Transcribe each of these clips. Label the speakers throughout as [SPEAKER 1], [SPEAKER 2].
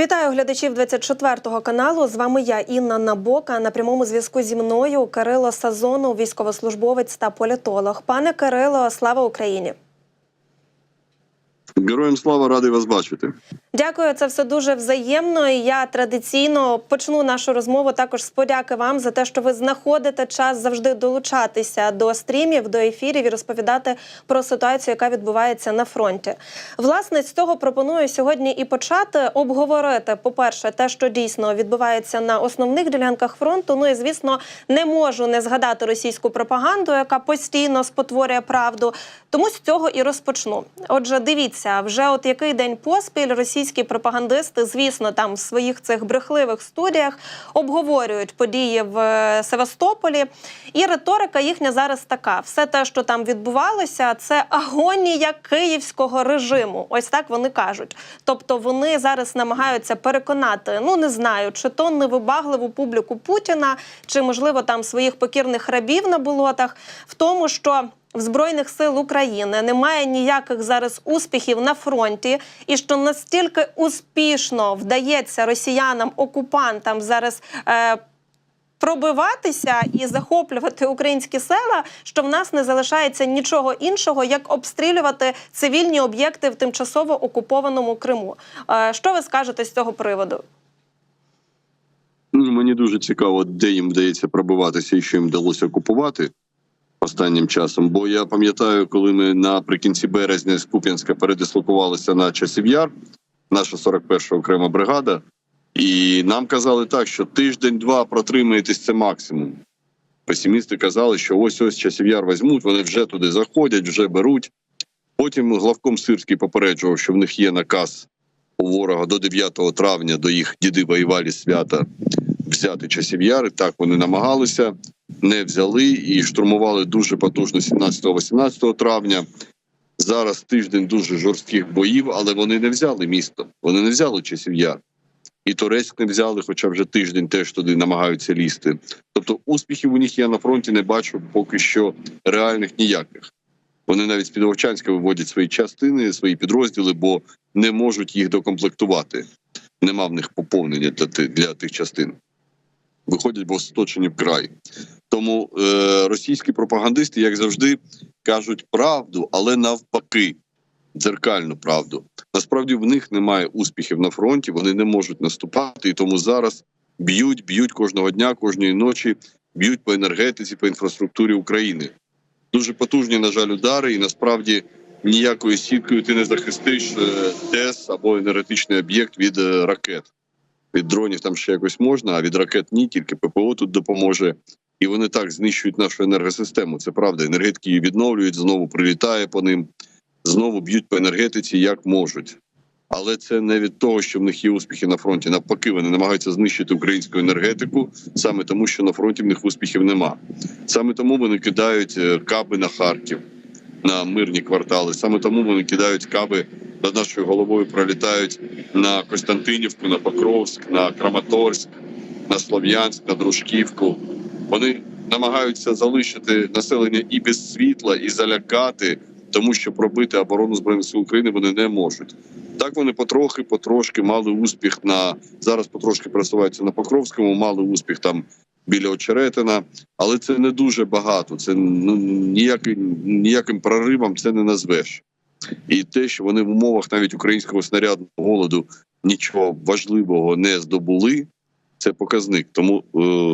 [SPEAKER 1] Вітаю глядачів 24-го каналу. З вами я, Інна Набока. На прямому зв'язку зі мною Кирило Сазонов, військовослужбовець та політолог. Пане Кирило, слава Україні!
[SPEAKER 2] Героям слава радий вас бачити.
[SPEAKER 1] Дякую, це все дуже взаємно. І я традиційно почну нашу розмову також з подяки вам за те, що ви знаходите час завжди долучатися до стрімів, до ефірів і розповідати про ситуацію, яка відбувається на фронті. Власне, з цього пропоную сьогодні і почати обговорити, по-перше, те, що дійсно відбувається на основних ділянках фронту. Ну і звісно, не можу не згадати російську пропаганду, яка постійно спотворює правду. Тому з цього і розпочну. Отже, дивіться, вже от який день поспіль російські пропагандисти, звісно, там в своїх цих брехливих студіях обговорюють події в е, Севастополі. І риторика їхня зараз така: все те, що там відбувалося, це агонія київського режиму. Ось так вони кажуть. Тобто вони зараз намагаються переконати, ну не знаю, чи то невибагливу публіку Путіна, чи можливо там своїх покірних рабів на болотах, в тому, що. В збройних сил України немає ніяких зараз успіхів на фронті, і що настільки успішно вдається росіянам окупантам зараз е, пробиватися і захоплювати українські села, що в нас не залишається нічого іншого, як обстрілювати цивільні об'єкти в тимчасово окупованому Криму. Е, що ви скажете з цього приводу?
[SPEAKER 2] Ну, Мені дуже цікаво, де їм вдається пробиватися і що їм вдалося окупувати останнім часом. Бо я пам'ятаю, коли ми наприкінці березня з Куп'янська передислокувалися на часів яр, наша 41-ша окрема бригада, і нам казали так, що тиждень-два протримаєтесь це максимум. Песимісти казали, що ось ось часів яр візьмуть, вони вже туди заходять, вже беруть. Потім главком Сирський попереджував, що в них є наказ у ворога до 9 травня, до їх діди воювали свята взяти часів яри. Так вони намагалися, не взяли і штурмували дуже потужно 17-18 травня. Зараз тиждень дуже жорстких боїв, але вони не взяли місто. Вони не взяли часів яр. І Торецьк не взяли, хоча вже тиждень теж туди намагаються лізти. Тобто успіхів у них я на фронті не бачу поки що реальних ніяких. Вони навіть з Підвовчанська виводять свої частини, свої підрозділи, бо не можуть їх докомплектувати. Нема в них поповнення для для тих частин. Виходять, бо сточені в край. Тому е, російські пропагандисти, як завжди, кажуть правду, але навпаки, дзеркальну правду. Насправді в них немає успіхів на фронті, вони не можуть наступати, і тому зараз б'ють, б'ють кожного дня, кожної ночі, б'ють по енергетиці, по інфраструктурі України. Дуже потужні, на жаль, удари, і насправді ніякою сіткою ти не захистиш е, ТЕС або енергетичний об'єкт від е, ракет. Від дронів там ще якось можна, а від ракет ні, тільки ППО тут допоможе. І вони так знищують нашу енергосистему. Це правда. Енергетики її відновлюють, знову прилітає по ним, знову б'ють по енергетиці як можуть. Але це не від того, що в них є успіхи на фронті. Навпаки, вони намагаються знищити українську енергетику саме тому, що на фронті в них успіхів нема. Саме тому вони кидають е, каби на Харків, на мирні квартали. Саме тому вони кидають каби над нашою головою, пролітають на Костянтинівку, на Покровськ, на Краматорськ, на Слов'янськ, на Дружківку. Вони намагаються залишити населення і без світла, і залякати, тому що пробити оборону збройних сил України вони не можуть. Так вони потрохи, потрошки мали успіх на зараз. Потрошки просуваються на Покровському, мали успіх там біля Очеретина, але це не дуже багато. Це ну ніяким ніяким проривом це не назвеш. І те, що вони в умовах навіть українського снарядного голоду нічого важливого не здобули, це показник. Тому е,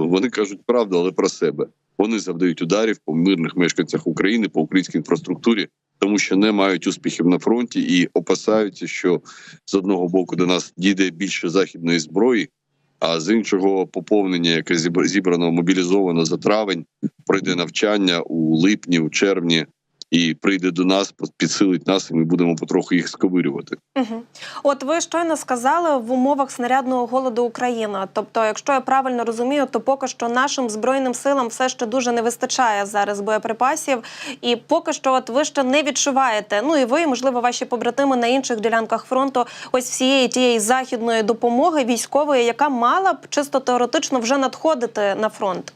[SPEAKER 2] вони кажуть правду, але про себе. Вони завдають ударів по мирних мешканцях України, по українській інфраструктурі, тому що не мають успіхів на фронті і опасаються, що з одного боку до нас дійде більше західної зброї, а з іншого поповнення, яке зібр- зібрано мобілізовано за травень, пройде навчання у липні, у червні. І прийде до нас, підсилить нас, і ми будемо потроху їх сковирювати.
[SPEAKER 1] Угу. От ви щойно сказали в умовах снарядного голоду Україна. Тобто, якщо я правильно розумію, то поки що нашим збройним силам все ще дуже не вистачає зараз боєприпасів, і поки що, от ви ще не відчуваєте. Ну і ви, можливо, ваші побратими на інших ділянках фронту, ось всієї тієї західної допомоги військової, яка мала б чисто теоретично вже надходити на фронт.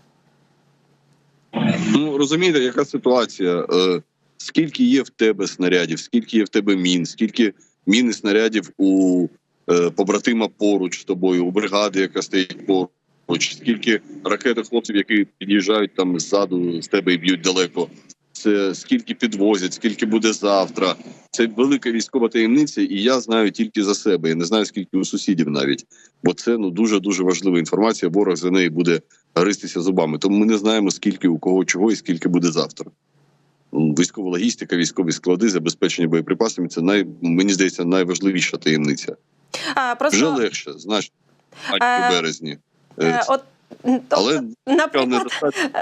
[SPEAKER 2] Ну розумієте, яка ситуація? Е, скільки є в тебе снарядів, скільки є в тебе мін, скільки мін і снарядів у е, побратима поруч з тобою, у бригади, яка стоїть поруч, скільки ракет хлопців, які під'їжджають там ззаду з тебе і б'ють далеко. Це скільки підвозять, скільки буде завтра. Це велика військова таємниця, і я знаю тільки за себе. Я не знаю скільки у сусідів навіть, бо це ну дуже дуже важлива інформація. Ворог за неї буде гристися зубами. Тому ми не знаємо скільки у кого чого і скільки буде завтра. Військова логістика, військові склади, забезпечення боєприпасами це най мені здається найважливіша таємниця.
[SPEAKER 1] А,
[SPEAKER 2] Вже легше, значно а,
[SPEAKER 1] Е,
[SPEAKER 2] березні.
[SPEAKER 1] е,
[SPEAKER 2] Е,
[SPEAKER 1] от тобто,
[SPEAKER 2] Але
[SPEAKER 1] наприклад.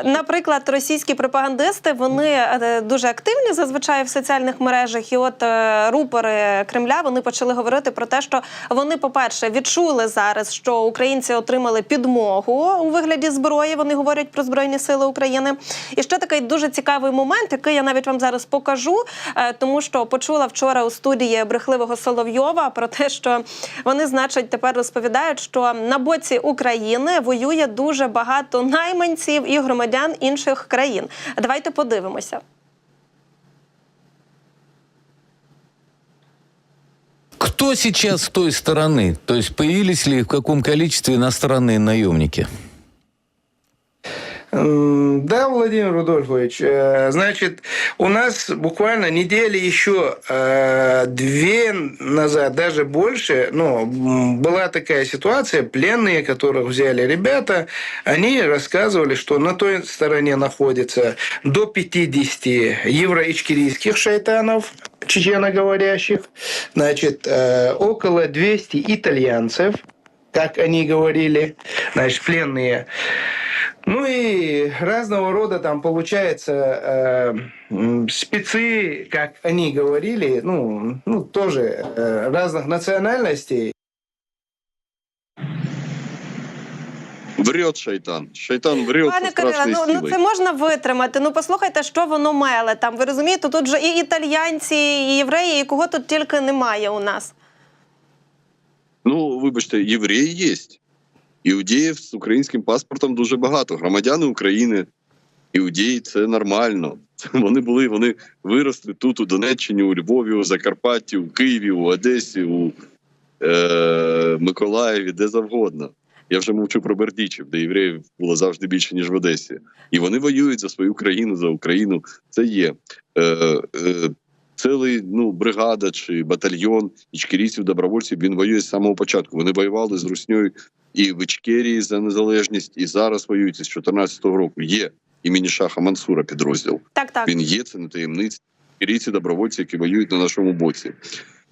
[SPEAKER 1] Наприклад, російські пропагандисти вони е, дуже активні зазвичай в соціальних мережах. І от е, рупори Кремля вони почали говорити про те, що вони, по-перше, відчули зараз, що українці отримали підмогу у вигляді зброї. Вони говорять про збройні сили України. І ще такий дуже цікавий момент, який я навіть вам зараз покажу, е, тому що почула вчора у студії брехливого Соловйова про те, що вони, значить, тепер розповідають, що на боці України воює дуже багато найманців і громадян інших країн. Давайте подивимося.
[SPEAKER 3] Кто сейчас с той стороны? То есть появились ли в каком количестве иностранные наемники?
[SPEAKER 4] Да, Владимир Рудольфович, э, значит, у нас буквально недели еще э, две назад, даже больше, ну, была такая ситуация, пленные, которых взяли ребята, они рассказывали, что на той стороне находится до 50 евроичкерийских шайтанов, чеченоговорящих, значит, э, около 200 итальянцев, как они говорили, значит, пленные. Ну и разного рода там получается э, м, спецы, как они говорили, ну, ну тоже э, разных национальностей.
[SPEAKER 2] Врет шайтан. Шайтан врет
[SPEAKER 1] Пане
[SPEAKER 2] со
[SPEAKER 1] Кириле,
[SPEAKER 2] страшною
[SPEAKER 1] ну, ну
[SPEAKER 2] силою.
[SPEAKER 1] це можна витримати. Ну послухайте, що воно меле там. Ви розумієте, тут же і італійці, і євреї, і кого тут тільки немає у нас.
[SPEAKER 2] Ну, вибачте, євреї є. Іудеїв з українським паспортом дуже багато. Громадяни України, іудеї це нормально. Вони були, вони виросли тут, у Донеччині, у Львові, у Закарпатті, у Києві, у Одесі, у е- Миколаєві, де завгодно. Я вже мовчу про Бердічів, де євреїв було завжди більше, ніж в Одесі. І вони воюють за свою країну, за Україну. Це є. Е- е- Цілий ну бригада чи батальйон ічкерійців добровольців він воює з самого початку. Вони воювали з русньою і в Ічкерії за незалежність, і зараз воюють з 2014 року. Є імені Шаха Мансура підрозділ.
[SPEAKER 1] Так, так.
[SPEAKER 2] Він є, це не таємниця. Ічкерійці добровольці, які воюють на нашому боці.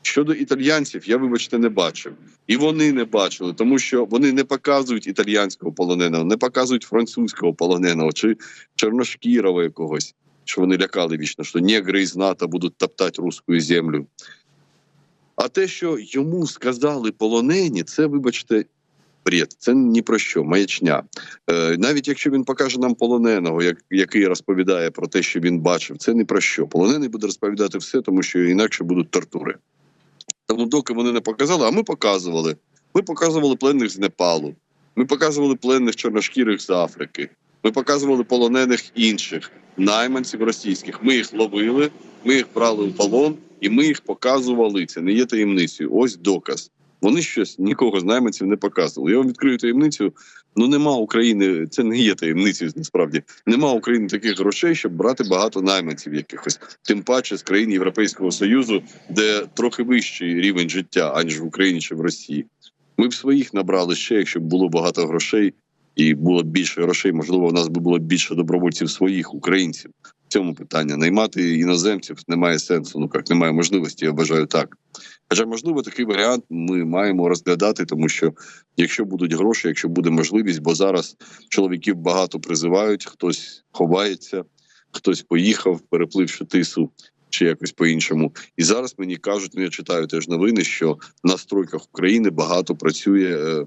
[SPEAKER 2] Щодо італьянців, я вибачте не бачив, і вони не бачили, тому що вони не показують італіянського полоненого, не показують французького полоненого чи чорношкірого якогось. Що вони лякали вічно, що негри із НАТО будуть топтати русську землю. А те, що йому сказали полонені, це, вибачте, бред. Це ні про що, маячня. Е, навіть якщо він покаже нам полоненого, як, який розповідає про те, що він бачив, це ні про що. Полонений буде розповідати все, тому що інакше будуть тортури. Тому, доки вони не показали, а ми показували. Ми показували пленних з Непалу, ми показували пленних чорношкірих з Африки, ми показували полонених інших найманців російських. Ми їх ловили, ми їх брали у полон, і ми їх показували. Це не є таємницею. Ось доказ. Вони щось нікого з найманців не показували. Я вам відкрию таємницю. Ну нема України, це не є таємницею. Насправді нема України таких грошей, щоб брати багато найманців якихось, тим паче з країн Європейського союзу, де трохи вищий рівень життя аніж в Україні чи в Росії. Ми б своїх набрали ще, якщо б було багато грошей і було б більше грошей. Можливо, у нас би було більше добровольців своїх українців. В цьому питання наймати іноземців немає сенсу. Ну як немає можливості, я вважаю так. Хоча, можливо, такий варіант ми маємо розглядати, тому що якщо будуть гроші, якщо буде можливість, бо зараз чоловіків багато призивають, хтось ховається, хтось поїхав, перепливши тису чи якось по-іншому. І зараз мені кажуть, ну я читаю теж новини, що на стройках України багато працює.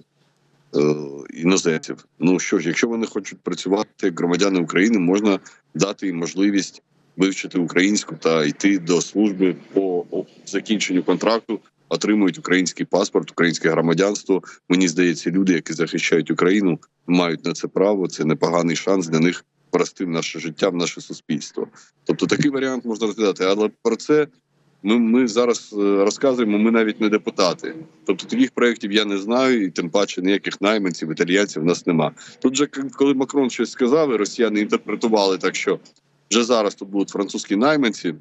[SPEAKER 2] Е, Іноземців, ну що ж, якщо вони хочуть працювати як громадяни України, можна дати їм можливість вивчити українську та йти до служби по закінченню контракту, отримують український паспорт, українське громадянство. Мені здається, люди, які захищають Україну, мають на це право. Це непоганий шанс для них врасти в наше життя, в наше суспільство. Тобто такий варіант можна розглядати, але про це Ми, ми зараз е, розказуємо, ми навіть не депутати. Тобто таких проєктів я не знаю, і тим паче ніяких найманців, італійців в нас нема. Тут же коли Макрон щось сказав, і росіяни інтерпретували так, що вже зараз тут будуть французькі найманці.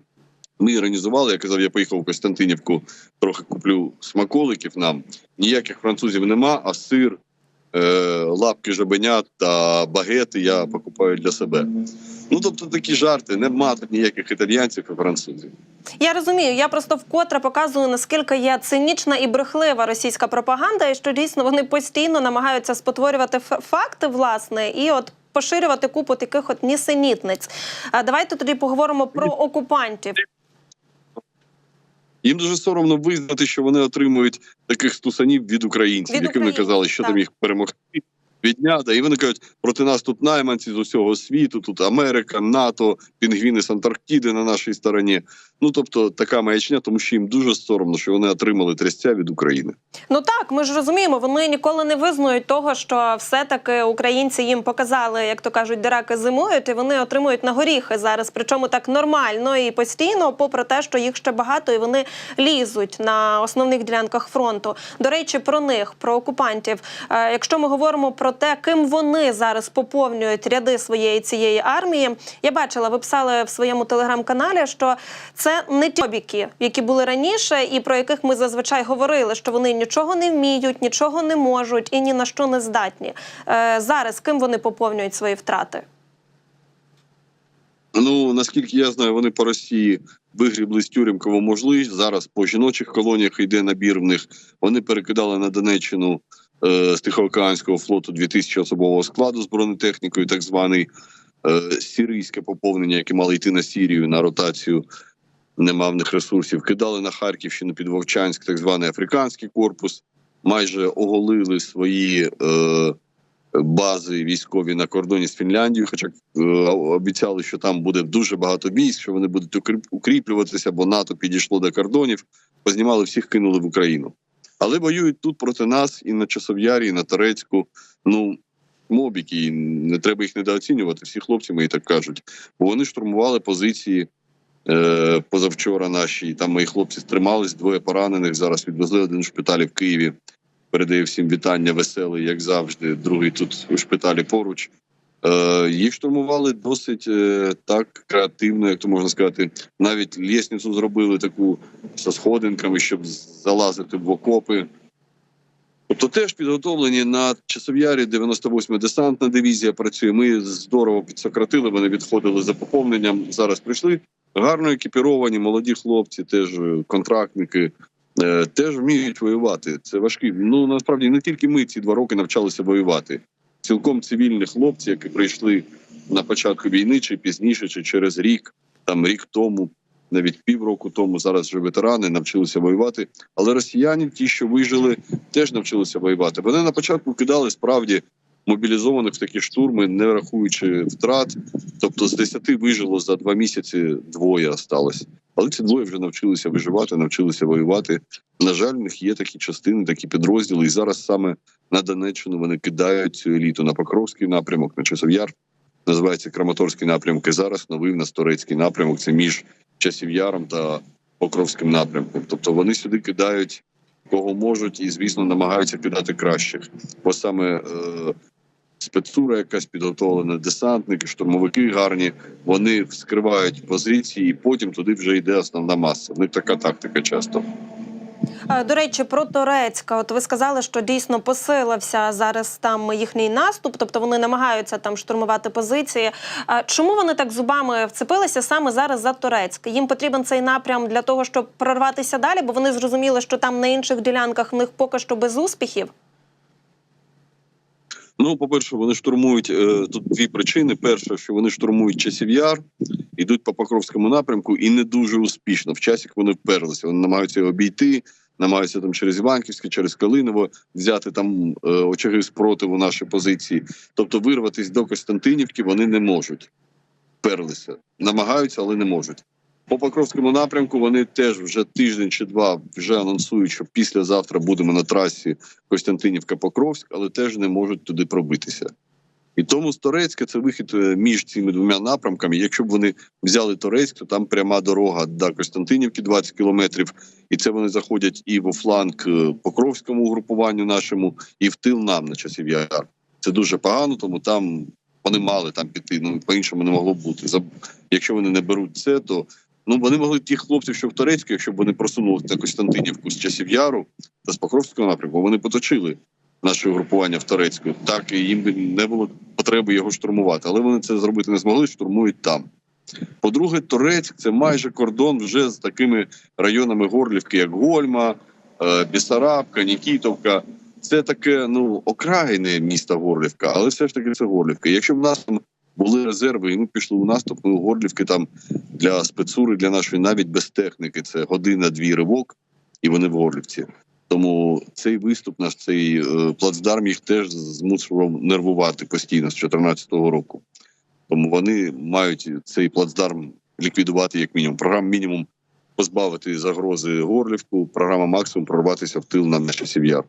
[SPEAKER 2] Ми іронізували, я казав, я поїхав у Костянтинівку, трохи куплю смаколиків нам. Ніяких французів нема, а сир, е, лапки жабенят та багети я покупаю для себе. Ну тобто такі жарти, нема тут ніяких італійців і французів.
[SPEAKER 1] Я розумію, я просто вкотре показую, наскільки є цинічна і брехлива російська пропаганда, і що дійсно вони постійно намагаються спотворювати факти, власне, і от. Поширювати купу таких от нісенітниць. А давайте тоді поговоримо про окупантів.
[SPEAKER 2] Їм дуже соромно визнати, що вони отримують таких стусанів від українців,
[SPEAKER 1] Від
[SPEAKER 2] яким ми казали, що
[SPEAKER 1] так.
[SPEAKER 2] там їх перемогти. Від дня, да, і вони кажуть, проти нас тут найманці з усього світу, тут Америка, НАТО, пінгвіни з Антарктиди на нашій стороні. Ну тобто така маячня, тому що їм дуже соромно, що вони отримали трястя від України.
[SPEAKER 1] Ну так, ми ж розуміємо, вони ніколи не визнають того, що все-таки українці їм показали, як то кажуть, дираки зимують, і вони отримують на горіхи зараз. Причому так нормально і постійно, попри те, що їх ще багато, і вони лізуть на основних ділянках фронту. До речі, про них, про окупантів. Е, Якщо ми говоримо про те, ким вони зараз поповнюють ряди своєї цієї армії, я бачила, ви писали в своєму телеграм-каналі, що це не ті обіки, які були раніше, і про яких ми зазвичай говорили, що вони нічого не вміють, нічого не можуть і ні на що не здатні. Е, зараз ким вони поповнюють свої втрати?
[SPEAKER 2] Ну наскільки я знаю, вони по Росії вигрібли з тюрем кого могли. Зараз по жіночих колоніях йде набір в них. Вони перекидали на Донеччину з Тихоокеанського флоту 2000 особового складу з бронетехнікою, так званий е, сирійське поповнення, яке мало йти на Сірію на ротацію. Нема в них ресурсів. Кидали на Харківщину під Вовчанськ, так званий африканський корпус. Майже оголили свої е, бази військові на кордоні з Фінляндією, хоча е, обіцяли, що там буде дуже багато військ, що вони будуть укріп- укріплюватися, бо НАТО підійшло до кордонів, познімали всіх, кинули в Україну. Але воюють тут проти нас і на Часов'ярі, і на Торецьку. Ну мобіки, і не треба їх недооцінювати. Всі хлопці мої так кажуть. Бо вони штурмували позиції е, позавчора наші. Там мої хлопці стримались, двоє поранених. Зараз відвезли один в шпиталі в Києві. Передаю всім вітання, веселий, як завжди. Другий тут у шпиталі поруч. Е, їх штурмували досить е, так креативно, як то можна сказати. Навіть лісницю зробили таку зі сходинками, щоб залазити в окопи. Тобто теж підготовлені на часов'ярі 98 десантна дивізія працює. Ми здорово підсократили, вони відходили за поповненням. Зараз прийшли гарно екіпіровані, молоді хлопці, теж контрактники, е, теж вміють воювати. Це важкі. Ну насправді не тільки ми ці два роки навчалися воювати. Цілком цивільні хлопці, які прийшли на початку війни, чи пізніше, чи через рік, там рік тому, навіть півроку тому, зараз вже ветерани навчилися воювати. Але росіяни, ті, що вижили, теж навчилися воювати. Вони на початку кидали справді мобілізованих в такі штурми, не рахуючи втрат. Тобто з 10 вижило за два місяці двоє осталось. Але ці двоє вже навчилися виживати, навчилися воювати. На жаль, в них є такі частини, такі підрозділи. І зараз саме на Донеччину вони кидають цю еліту на Покровський напрямок, на Часов'яр. Називається Краматорський напрямок. І зараз новий в нас турецький напрямок. Це між Часів'яром та Покровським напрямком. Тобто вони сюди кидають кого можуть, і звісно намагаються кидати кращих. Бо саме е, спецура, якась підготовлена, десантники, штурмовики гарні. Вони вскривають позиції, і потім туди вже йде основна маса. В них така тактика часто.
[SPEAKER 1] Е, До речі, про Турецька. От ви сказали, що дійсно посилився зараз там їхній наступ, тобто вони намагаються там штурмувати позиції. А чому вони так зубами вцепилися саме зараз за Турецьк? Їм потрібен цей напрям для того, щоб прорватися далі, бо вони зрозуміли, що там на інших ділянках в них поки що без успіхів.
[SPEAKER 2] Ну, по-перше, вони штурмують е, тут дві причини. Перша, що вони штурмують часів яр, йдуть по Покровському напрямку і не дуже успішно. В часі вони вперлися. Вони намагаються його обійти, намагаються там через Іванківське, через Калиново взяти там е, очаги спротиву наші позиції. Тобто вирватися до Костянтинівки вони не можуть. Вперлися, намагаються, але не можуть. По Покровському напрямку вони теж вже тиждень чи два вже анонсують, що післязавтра будемо на трасі Костянтинівка Покровськ, але теж не можуть туди пробитися. І тому з Торецька це вихід е, між цими двома напрямками. Якщо б вони взяли Торецьк, то там пряма дорога до Костянтинівки 20 кілометрів, і це вони заходять і во фланг е, Покровському угрупуванню нашому, і в тил нам на часів яр. Це дуже погано, тому там вони мали там піти. Ну по-іншому не могло бути. Якщо вони не беруть це, то ну вони могли тих хлопців, що в Торецьку, якщо б вони просунули на Костянтинівку з часів яру та з Покровського напрямку, вони поточили наше угрупування в Торецьку. Так і їм би не було потреби його штурмувати, але вони це зробити не змогли. Штурмують там. По-друге, Торецьк це майже кордон вже з такими районами Горлівки, як Гольма, е, Бісарабка, Нікітовка. Це таке ну окраїне міста Горлівка, але все ж таки це Горлівка. Якщо б нас там були резерви, і ми пішли у наступ, ми у Горлівки там для спецури, для нашої навіть без техніки. Це година-дві ривок, і вони в Горлівці. Тому цей виступ, наш цей е, плацдарм їх теж змусував нервувати постійно з 2014 року. Тому вони мають цей плацдарм ліквідувати як мінімум. Програма мінімум позбавити загрози Горлівку, програма максимум прорватися в тил на часів яр.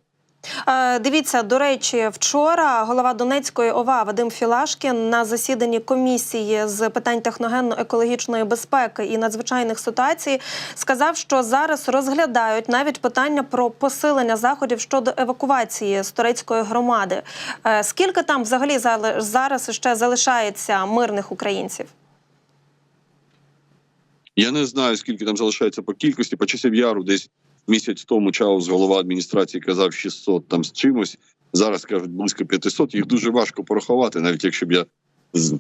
[SPEAKER 1] Е, Дивіться, до речі, вчора голова Донецької ОВА Вадим Філашкін на засіданні комісії з питань техногенно-екологічної безпеки і надзвичайних ситуацій сказав, що зараз розглядають навіть питання про посилення заходів щодо евакуації з турецької громади. Е, Скільки там взагалі зараз ще залишається мирних українців?
[SPEAKER 2] Я не знаю, скільки там залишається по кількості. По часів яру десь місяць тому Чаус, голова адміністрації, казав 600 там з чимось. Зараз кажуть близько 500. Їх дуже важко порахувати, навіть якщо б я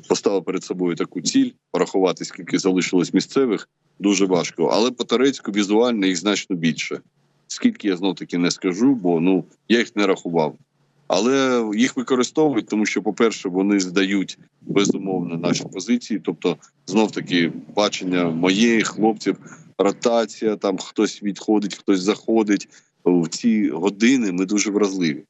[SPEAKER 2] поставив перед собою таку ціль, порахувати, скільки залишилось місцевих, дуже важко. Але по Торецьку візуально їх значно більше. Скільки я знов таки не скажу, бо ну я їх не рахував. Але їх використовують, тому що, по-перше, вони здають безумовно наші позиції, тобто знов таки бачення моєї хлопців, ротація, там хтось відходить, хтось заходить. В ці години ми дуже вразливі.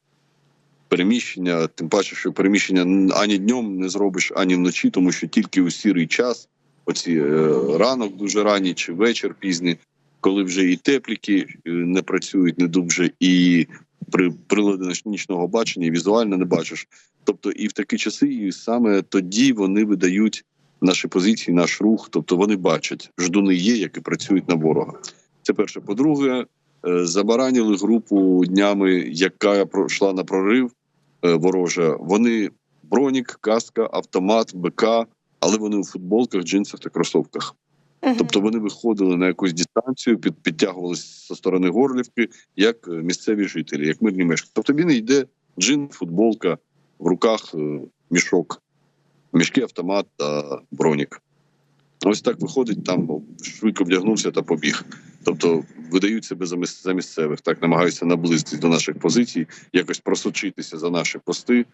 [SPEAKER 2] Переміщення, тим паче, що переміщення ані днем не зробиш, ані вночі, тому що тільки у сірий час, оці е, ранок дуже ранній чи вечір пізній, коли вже і тепліки е, не працюють не дуже, і при прилади нічного бачення і візуально не бачиш. Тобто, і в такі часи, і саме тоді вони видають наші позиції, наш рух. Тобто вони бачать, ждуни є, які працюють на ворога. Це перше. По-друге, е, забараніли групу днями, яка пройшла на прорив е, ворожа. Вони бронік, каска, автомат, БК, але вони у футболках, джинсах та кросовках.
[SPEAKER 1] Мгм.
[SPEAKER 2] Тобто вони виходили на якусь дистанцію, під, підтягувалися зі сторони Горлівки, як місцеві жителі, як мирні мешканці. Тобто він йде джин, футболка, в руках е, мішок, мішки, автомат та бронік. Ось так виходить, там швидко вдягнувся та побіг. Тобто видають себе за місцевих, так намагаються наблизитись до наших позицій, якось просочитися за наші пости.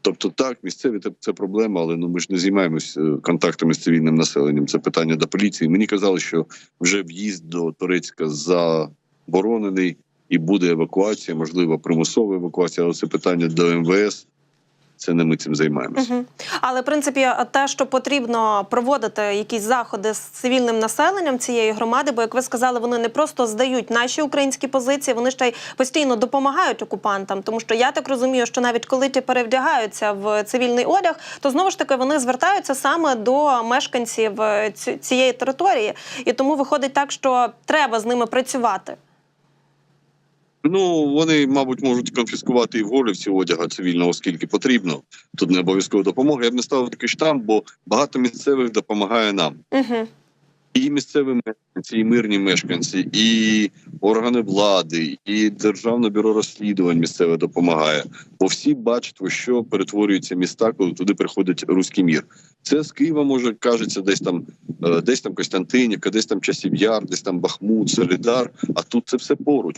[SPEAKER 2] Тобто, так, місцеві це, це проблема, але ну ми ж не займаємось е, контактами з цивільним населенням. Це питання до поліції. Мені казали, що вже в'їзд до Турецька заборонений і буде евакуація, можливо, примусова евакуація, але це питання до МВС. Це не ми цим займаємося.
[SPEAKER 1] Мгм. Але в принципі, те, що потрібно проводити якісь заходи з цивільним населенням цієї громади, бо як ви сказали, вони не просто здають наші українські позиції, вони ще й постійно допомагають окупантам. Тому що я так розумію, що навіть коли ті перевдягаються в цивільний одяг, то знову ж таки вони звертаються саме до мешканців е, цієї території, і тому виходить так, що треба з ними працювати.
[SPEAKER 2] Ну вони, мабуть, можуть конфіскувати і в Горлівці одяга цивільного, скільки потрібно. Тут не обов'язково допомога. Я б не ставив такий штамп, бо багато місцевих допомагає нам.
[SPEAKER 1] Угу.
[SPEAKER 2] І місцеві мешканці, і мирні мешканці, і органи влади, і державне бюро розслідувань місцеве допомагає. Бо всі бачать, у що перетворюються міста, коли туди приходить руський мір. Це з Києва може кажеться, десь там, е, десь там Костянтинівка, десь там Часів Яр, десь там Бахмут, Солідар. А тут це все поруч.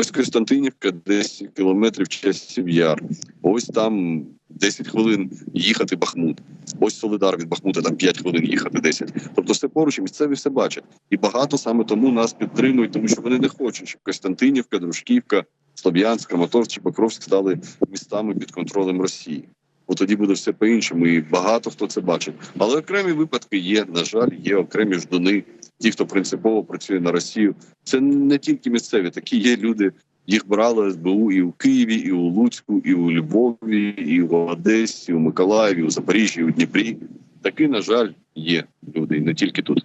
[SPEAKER 2] Ось Костянтинівка, 10 кілометрів Часів Яр. Ось там 10 хвилин їхати Бахмут. Ось Солидар від Бахмута, там 5 хвилин їхати 10. Тобто все поруч, і місцеві все бачать. І багато саме тому нас підтримують, тому що вони не хочуть, щоб Костянтинівка, Дружківка, Слов'янськ, Краматорськ чи Покровськ стали містами під контролем Росії. Бо тоді буде все по-іншому, і багато хто це бачить. Але окремі випадки є. На жаль, є окремі ждуни, ті, хто принципово працює на Росію. Це не тільки місцеві, такі є люди Їх брали СБУ і у Києві, і у Луцьку, і у Львові, і в Одесі, і у Миколаєві, у Запоріжжі, і у Дніпрі. Такі, на жаль, є люди, і не тільки тут.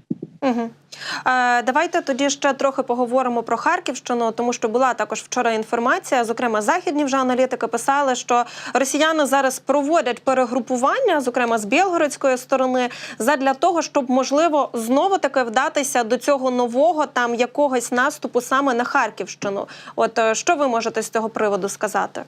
[SPEAKER 1] Давайте тоді ще трохи поговоримо про Харківщину, тому що була також вчора інформація. Зокрема, західні вже аналітики писали, що росіяни зараз проводять перегрупування, зокрема з білгородської сторони, задля того, щоб можливо знову таки вдатися до цього нового там якогось наступу саме на Харківщину. От е, що ви можете з цього приводу сказати?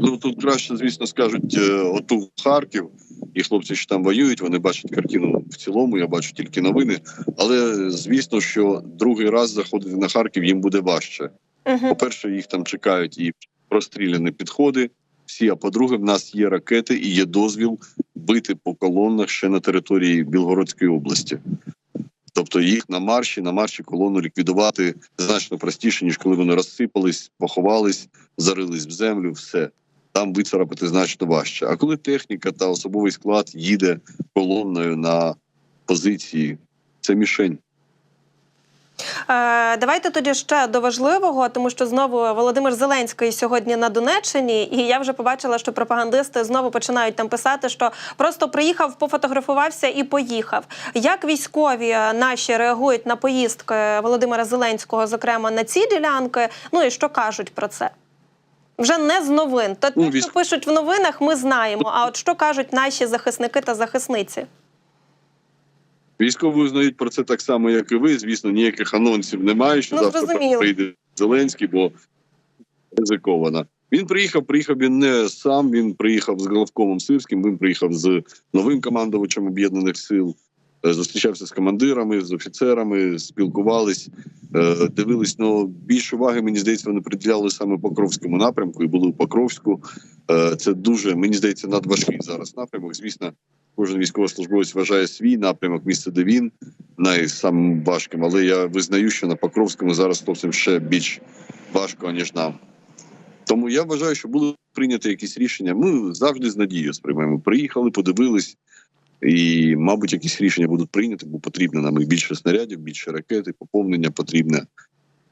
[SPEAKER 2] Ну тут краще, звісно, скажуть е, оту Харків, і хлопці, що там воюють, вони бачать картину в цілому. Я бачу тільки новини. Але звісно, що другий раз заходити на Харків їм буде важче.
[SPEAKER 1] Угу.
[SPEAKER 2] По-перше, їх там чекають і простріляні підходи. Всі, а по-друге, в нас є ракети і є дозвіл бити по колонах ще на території Білгородської області. Тобто їх на марші, на марші колону ліквідувати значно простіше, ніж коли вони розсипались, поховались, зарились в землю, все. Там вицарапати значно важче. А коли техніка та особовий склад їде колонною на позиції, це мішень.
[SPEAKER 1] Е, Давайте тоді ще до важливого, тому що знову Володимир Зеленський сьогодні на Донеччині, і я вже побачила, що пропагандисти знову починають там писати, що просто приїхав, пофотографувався і поїхав. Як військові наші реагують на поїздки Володимира Зеленського, зокрема на ці ділянки? Ну і що кажуть про це? Вже не з новин. То
[SPEAKER 2] Ну,
[SPEAKER 1] те, що пишуть в новинах, ми знаємо. А от що кажуть наші захисники та захисниці?
[SPEAKER 2] Військові знають про це так само, як і ви. Звісно, ніяких анонсів немає, що
[SPEAKER 1] Ну,
[SPEAKER 2] завтра
[SPEAKER 1] зрозуміло.
[SPEAKER 2] прийде Зеленський, бо ризиковано. Він приїхав, приїхав він не сам. Він приїхав з головкомом Сирським. Він приїхав з новим командувачем об'єднаних сил. Е, Зустрічався з командирами, з офіцерами, спілкувались, е, дивились. Ну більше уваги мені здається, вони приділяли саме Покровському напрямку і були у Покровську. Е, Це дуже мені здається надважкий зараз напрямок. Звісно, кожен військовослужбовець вважає свій напрямок, місце, де він найсамим важким. Але я визнаю, що на Покровському зараз хлопцям ще більш важко, ніж нам. Тому я вважаю, що були прийняті якісь рішення. Ми завжди з надією сприймаємо. Приїхали, подивились, і, мабуть, якісь рішення будуть прийняті, бо потрібно нам і більше снарядів, більше ракет, поповнення потрібне.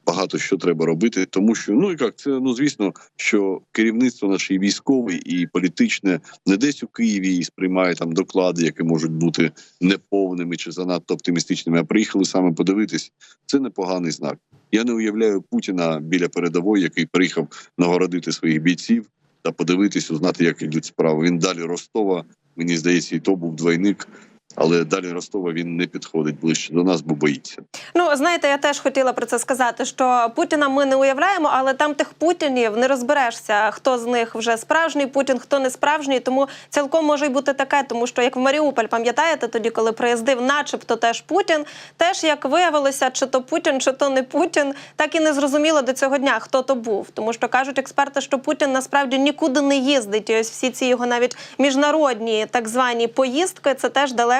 [SPEAKER 2] Багато що треба робити, тому що ну і як це ну звісно, що керівництво наше і військове і політичне не десь у Києві і сприймає там доклади, які можуть бути неповними чи занадто оптимістичними, а приїхали саме подивитись. Це непоганий знак. Я не уявляю Путіна біля передової, який приїхав нагородити своїх бійців та подивитись, узнати, як йдуть справи. Він далі Ростова. Мені здається, і то був двойник. Але далі Ростова він не підходить ближче до нас, бо боїться.
[SPEAKER 1] Ну, знаєте, я теж хотіла про це сказати, що Путіна ми не уявляємо, але там тих путінів не розберешся, хто з них вже справжній Путін, хто не справжній. Тому цілком може й бути таке, тому що як в Маріуполь, пам'ятаєте, тоді, коли приїздив, начебто теж Путін, теж як виявилося, чи то Путін, чи то не Путін, так і не зрозуміло до цього дня, хто то був. Тому що кажуть експерти, що Путін насправді нікуди не їздить. І ось всі ці його навіть міжнародні так звані поїздки, це теж далеко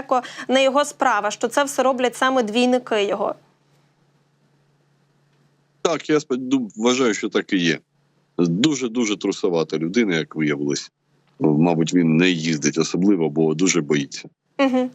[SPEAKER 1] не його справа. Що це все роблять саме двійники його.
[SPEAKER 2] Так, я вважаю, що так і є. Дуже дуже трусовата людина, як виявилось. Мабуть, він не їздить особливо, бо дуже боїться.
[SPEAKER 1] Угу.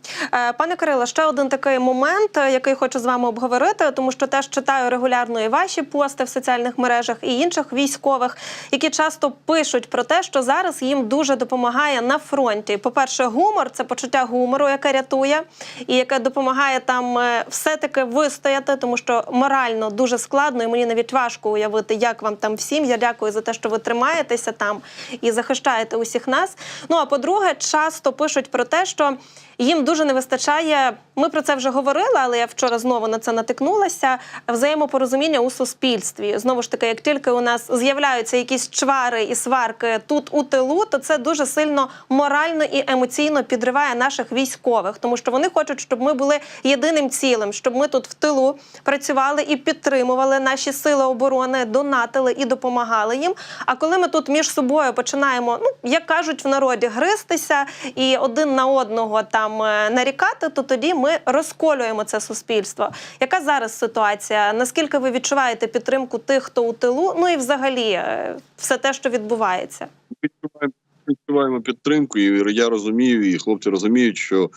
[SPEAKER 1] Пане Кирило, ще один такий момент, е, який хочу з вами обговорити, тому що теж читаю регулярно і ваші пости в соціальних мережах і інших військових, які часто пишуть про те, що зараз їм дуже допомагає на фронті. По-перше, гумор це почуття гумору, яке рятує, і яке допомагає там е, все-таки вистояти, тому що морально дуже складно, і мені навіть важко уявити, як вам там всім. Я дякую за те, що ви тримаєтеся там і захищаєте усіх нас. Ну а по-друге, часто пишуть про те, що їм дуже не вистачає. Ми про це вже говорили, але я вчора знову на це натикнулася. Взаємопорозуміння у суспільстві. Знову ж таки, як тільки у нас з'являються якісь чвари і сварки тут у тилу, то це дуже сильно морально і емоційно підриває наших військових, тому що вони хочуть, щоб ми були єдиним цілим, щоб ми тут в тилу працювали і підтримували наші сили оборони, донатили і допомагали їм. А коли ми тут між собою починаємо, ну як кажуть в народі, гристися і один на одного там е, нарікати, то тоді ми розколюємо це суспільство. Яка зараз ситуація? Наскільки ви відчуваєте підтримку тих, хто у тилу? Ну і взагалі е, все те, що відбувається?
[SPEAKER 2] Відчуваємо відчуваємо підтримку, і я розумію, і хлопці розуміють, що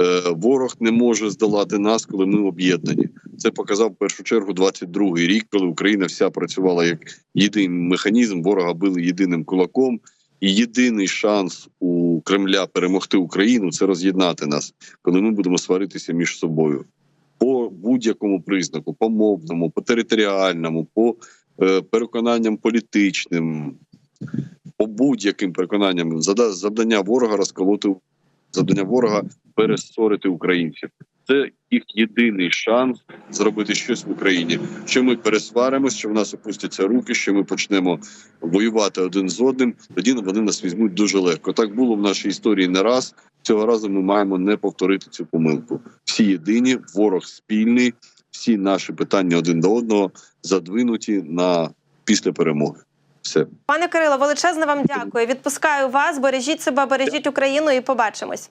[SPEAKER 2] е, ворог не може здолати нас, коли ми об'єднані. Це показав в першу чергу 22-й рік, коли Україна вся працювала як єдиний механізм. Ворога били єдиним кулаком. Єдиний шанс у Кремля перемогти Україну це роз'єднати нас, коли ми будемо сваритися між собою по будь-якому признаку, по мовному, по територіальному, по е, переконанням політичним, по будь-яким переконанням завдання ворога розколоти завдання ворога пересорити українців. Це їх єдиний шанс зробити щось в Україні. Що ми пересваримось, що в нас опустяться руки, що ми почнемо воювати один з одним. Тоді вони нас візьмуть дуже легко. Так було в нашій історії не раз. Цього разу ми маємо не повторити цю помилку. Всі єдині, ворог спільний, всі наші питання один до одного задвинуті на після перемоги. Все.
[SPEAKER 1] Пане Кирило, величезне вам дякую. Відпускаю вас. Бережіть себе, бережіть Україну і побачимось.